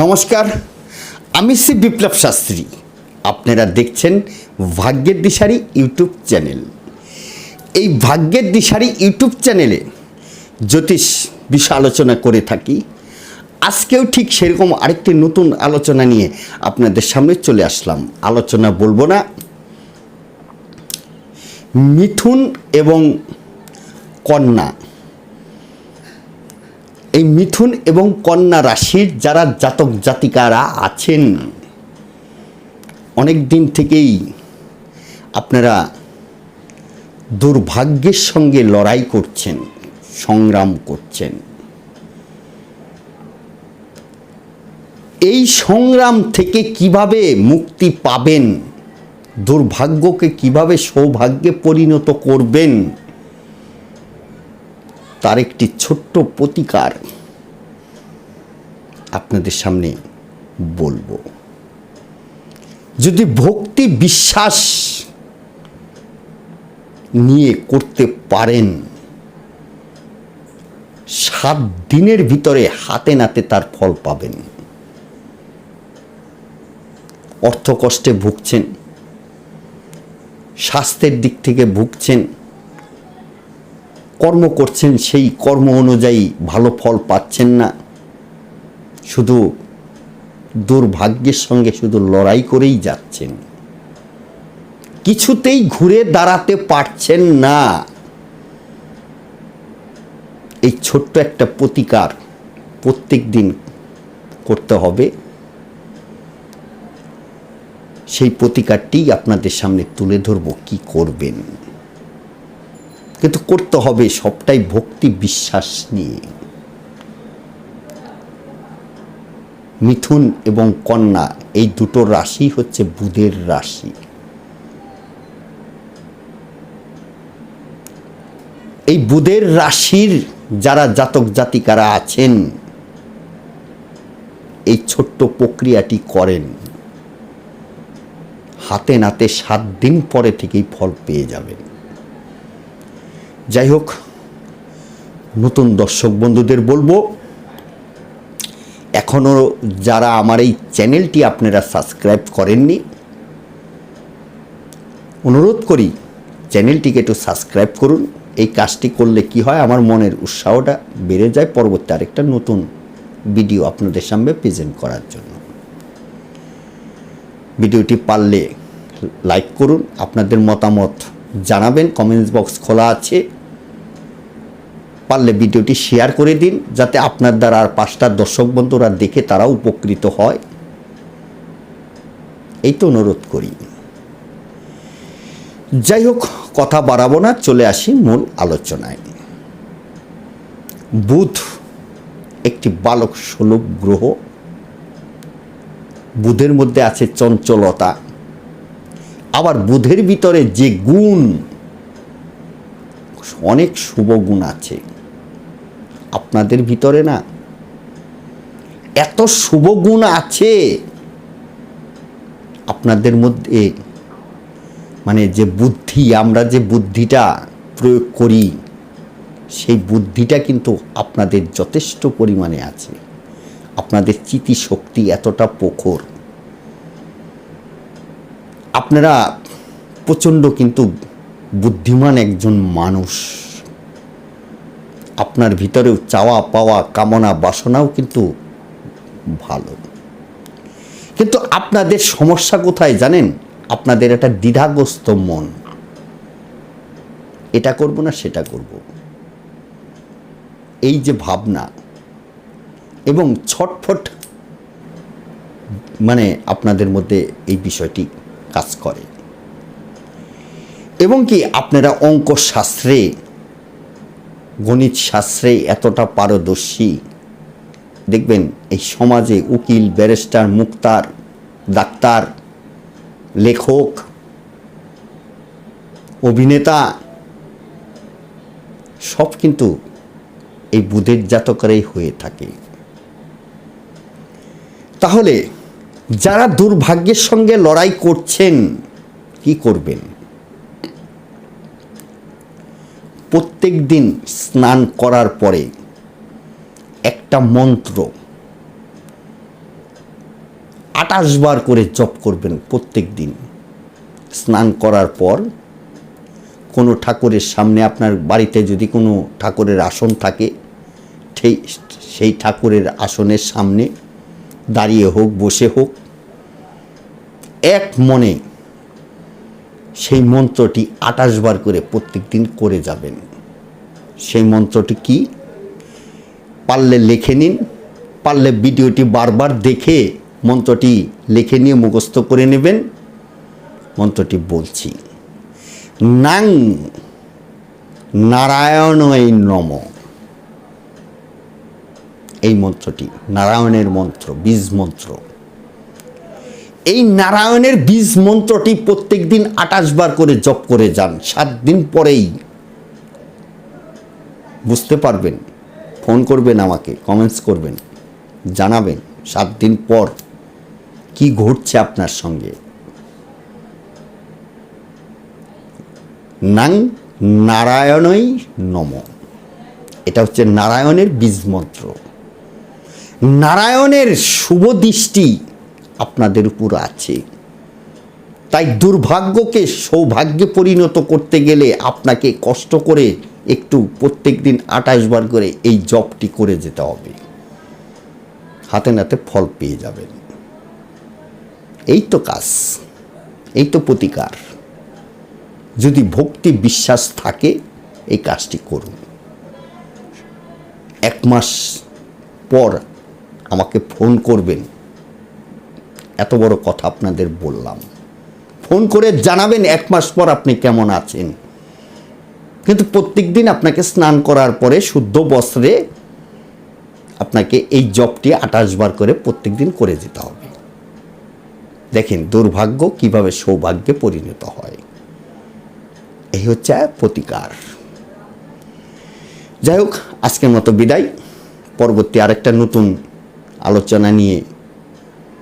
নমস্কার, আমি শ্রী বিপ্লব শাস্ত্রী। আপনারা দেখছেন ভাগ্যের দিশারি ইউটিউব চ্যানেল। এই ভাগ্যের দিশারি ইউটিউব চ্যানেলে জ্যোতিষ বিষয় আলোচনা করে থাকি। আজকেও ঠিক সেরকম আরেকটি নতুন আলোচনা নিয়ে আপনাদের সামনে চলে আসলাম। আলোচনা বলব না। মিথুন এবং কন্যা। এই মিথুন এবং কন্যা রাশির যারা জাতক জাতিকারা আছেন অনেক দিন থেকেই আপনারা দুর্ভাগ্যের সঙ্গে লড়াই করছেন, সংগ্রাম করছেন। এই সংগ্রাম থেকে কীভাবে মুক্তি পাবেন, দুর্ভাগ্যকে কীভাবে সৌভাগ্যে পরিণত করবেন তার একটি ছোট্ট প্রতিকার আপনাদের সামনে বলব। যদি ভক্তি বিশ্বাস নিয়ে করতে পারেন, সাত দিনের ভিতরে হাতে নাতে তার ফল পাবেন। অর্থকষ্টে ভুগছেন, স্বাস্থ্যের দিক থেকে ভুগছেন কর্ম করছেন, সেই কর্ম অনুযায়ী ভালো ফল পাচ্ছেন না। শুধু দুর্ভাগ্যের সঙ্গে শুধু লড়াই করেই যাচ্ছেন। কিছুতেই ঘুরে দাঁড়াতে পারছেন না। এই ছোট্ট একটা প্রতিকার প্রত্যেক দিন করতে হবে। সেই প্রতিকারটি আপনাদের সামনে তুলে ধরব, কি করবেন? কিন্তু করতে হবে সবটাই ভক্তি বিশ্বাস নিয়ে। মিথুন এবং কন্যা এই দুটো রাশি হচ্ছে বুধের রাশি। এই বুধের রাশির যারা জাতক জাতিকারা আছেন, এই ছোট্ট প্রক্রিয়াটি করেন। হাতে নাতে সাত দিন পরে থেকেই ফল পেয়ে যাবেন। যাই হোক নতুন দর্শক বন্ধুদের বলব এখনও যারা আমার এই চ্যানেলটি আপনারা সাবস্ক্রাইব করেননি, অনুরোধ করি চ্যানেলটিকে একটু সাবস্ক্রাইব করুন। এই কাজটি করলে কি হয়, আমার মনের উৎসাহটা বেড়ে যায় পরবর্তী আরেকটা নতুন ভিডিও আপনাদের সামনে প্রেজেন্ট করার জন্য। ভিডিওটি পারলে লাইক করুন, আপনাদের মতামত জানাবেন কমেন্টস বক্স খোলা আছে। পারলে ভিডিওটি শেয়ার করে দিন, যাতে আপনার দ্বারা আর পাঁচটা দর্শক বন্ধুরা দেখে তারা উপকৃত হয়। এই তো অনুরোধ করি। যাই হোক, কথা বাড়াবো না, চলে আসি মূল আলোচনায়। বুধ একটি বালক সুলভ গ্রহ। বুধের মধ্যে আছে চঞ্চলতা। আবার বুধের ভিতরে যে গুণ, অনেক শুভ গুণ আছে। আপনাদের ভিতরে না, এত শুভ গুণ আছে, আপনাদের মধ্যে মানে যে বুদ্ধি, আমরা যে বুদ্ধিটা প্রয়োগ করি, সেই বুদ্ধিটা কিন্তু আপনাদের যথেষ্ট পরিমাণে আছে। আপনাদের চিতি শক্তি এতটা প্রখর। আপনারা প্রচণ্ড কিন্তু বুদ্ধিমান একজন মানুষ। আপনার ভিতরেও চাওয়া পাওয়া, কামনা বাসনাও কিন্তু ভালো। কিন্তু আপনাদের সমস্যা কোথায় জানেন? আপনাদের একটা দ্বিধাগ্রস্ত মন। এটা করব না, সেটা করব। এই যে ভাবনা এবং ছটফট মানে আপনাদের মধ্যে এই বিষয়টি কাজ করে। এবং কি আপনারা অঙ্ক শাস্ত্রে গণিত শাস্ত্রে এতটা পারদর্শী? দেখবেন এই সমাজে উকিল, ব্যারিস্টার, মুক্তার, ডাক্তার, লেখক, অভিনেতা, সব কিন্তু এই বুধের জাতকরাই হয়ে থাকে। তাহলে যারা দুর্ভাগ্যের সঙ্গে লড়াই করছেন, কি করবেন? প্রত্যেক দিন স্নান করার পরে একটা মন্ত্র আটাশ বার করে জপ করবেন প্রত্যেক দিন। স্নান করার পর কোনো ঠাকুরের সামনে আপনার বাড়িতে যদি কোনো ঠাকুরের আসন থাকে সেই সেই ঠাকুরের আসনের সামনে দাঁড়িয়ে হোক, বসে হোক এক মনে সেই মন্ত্রটি আটাশ বার করে প্রত্যেক দিন করে যাবেন। সেই মন্ত্রটি কি? পারলে লিখে নিন, পারলে ভিডিওটি বারবার দেখে মন্ত্রটি লিখে নিয়ে মুখস্থ করে নেবেন। মন্ত্রটি বলছি, নাং নারায়ণই নম। এই মন্ত্রটি, নারায়ণের মন্ত্র, বীজ মন্ত্র। এই নারায়ণের বীজ মন্ত্রটি প্রত্যেক দিন আটাশ বার করে জপ করে যান, সাত দিন পরেই। বুঝতে পারবেন? ফোন করবেন আমাকে কমেন্টস করবেন, জানাবেন, সাত দিন পর কি ঘটছে আপনার সঙ্গে। নাং নারায়ণই নম। এটা হচ্ছে নারায়ণের বীজ মন্ত্র। নারায়ণের শুভ দৃষ্টি আপনাদের উপর আছে। তাই দুর্ভাগ্যকে সৌভাগ্যে পরিণত করতে গেলে আপনাকে কষ্ট করে একটু প্রত্যেক দিন আঠাশ বার করে এই জবটি করে যেতে হবে। হাতে নাতে ফল পেয়ে যাবেন। এই তো কাজ, এই তো প্রতিকার। যদি ভক্তি বিশ্বাস থাকে, এই কাজটি করুন। এক মাস পর আমাকে ফোন করবেন। এত বড় কথা আপনাদের বললাম। ফোন করে জানাবেন এক মাস পর আপনি কেমন আছেন। কিন্তু প্রত্যেক দিন আপনাকে স্নান করার পরে শুদ্ধ বস্ত্রে আপনাকে এই জবটি আঠাশ বার করে প্রত্যেক দিন করে যেতে হবে। দেখেন দুর্ভাগ্য কীভাবে সৌভাগ্যে পরিণত হয়। এই হচ্ছে প্রতিকার। যাই হোক, আজকের মতো বিদায়। পরবর্তী আরেকটা নতুন আলোচনা নিয়ে